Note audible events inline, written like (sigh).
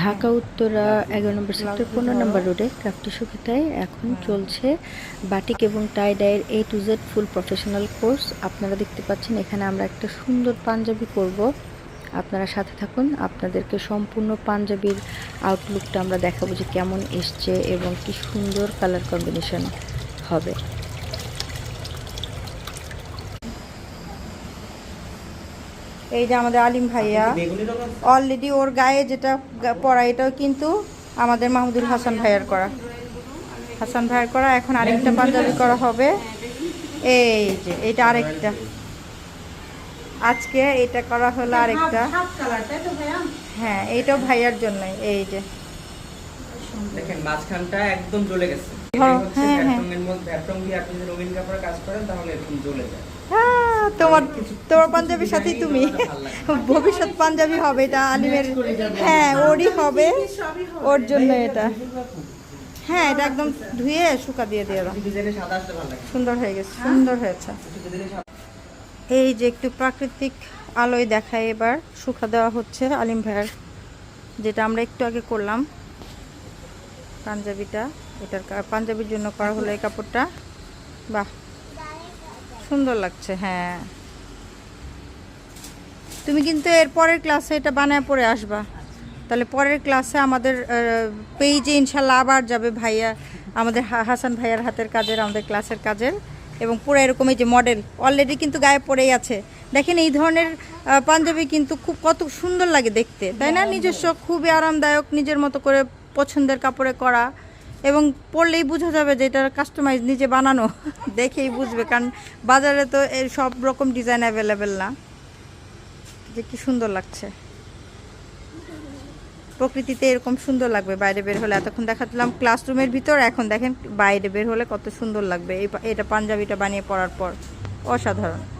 ঢাকা, উত্তরা, এগারো নম্বর সেক্টর পনেরো নম্বর রোডে ক্রাফটি সুবিধায় এখন চলছে বাটিক এবং টাই ডাইয়ের A to Z full professional course আপনারা দেখতে পাচ্ছেন, এখানে আমরা একটা সুন্দর পাঞ্জাবি করব আপনারা সাথে থাকুন, আপনাদেরকে সম্পূর্ণ পাঞ্জাবির আউটলুকটা আমরা দেখাবো যে কেমন এসছে এবং কি সুন্দর কালার কম্বিনেশন হবে। এই যে আমাদের আলিম ভাইয়া অলরেডি ওর গায়ে যেটা পরা এটাও কিন্তু আমাদের মাহমুদুল হাসান ভাইয়ার করা। হাসান ভাইয়ার করা এখন আরেকটা পাঞ্জাবি করা হবে। এই যে এটা আরেকটা। আজকে এটা করা হলো আরেকটা। হ্যাঁ এইটাও ভাইয়ার জন্য এই যে। দেখেন মাঝখানটা একদম জ্বলে গেছে। হ্যাঁ, হ্যাঁ, রঙিন কাপড়ে কাজ করেন তাহলে জ্বলে যায়। হ্যাঁ, তোমার তোমার পাঞ্জাবির সাথেই তুমি। ভবিষ্যৎ পাঞ্জাবি হবে এটা আলিমের হ্যাঁ ওরই হবে। ওর জন্য এটা। হ্যাঁ এটা একদম ধুয়ে শুকা দিয়ে দিয়ে লাগে। সুন্দর হয়ে গেছে সুন্দর হয়েছে। এই যে একটু প্রাকৃতিক আলোয় দেখায় এবার শুকা দেওয়া হচ্ছে আলিম ভাইয়ের যেটা আমরা একটু আগে করলাম। পাঞ্জাবিটা এটার পাঞ্জাবির জন্য করা হলো এই কাপড়টা। বাহ। সুন্দর লাগছে হ্যাঁ। তুমি কিন্তু এর পরের ক্লাসে এটা বানায় পরে আসবা। তাহলে পরের ক্লাসে আমাদের পেজে ইনশাল্লাহ আবার যাবে ভাইয়া আমাদের হাসান ভাইয়ার হাতের কাজের আমাদের ক্লাসের কাজের। এবং পুরো এরকম এই যে মডেল অলরেডি কিন্তু গায়ে পড়েই আছে। দেখেন এই ধরনের পাঞ্জাবি কিন্তু খুব কত সুন্দর লাগে দেখতে তাই না? নিজস্ব খুবই আরামদায়ক নিজের মতো করে পছন্দের কাপড়ে করা। এবং পড়লেই বোঝা যাবে যে এটা কাস্টমাইজ নিজে বানানো। (laughs) দেখেই বুঝবে, কারণ বাজারে তো সব রকম ডিজাইন অ্যাভেলেবেল না। যে কি সুন্দর লাগছে। প্রকৃতিতে এরকম সুন্দর লাগবে, বাইরে বের হলে। এতক্ষণ দেখাচ্ছিলাম ক্লাসরুমের ভিতর, এখন দেখেন বাইরে বের হলে কত সুন্দর লাগবে। এই এটা পাঞ্জাবিটা বানিয়ে পড়ার পর। অসাধারণ।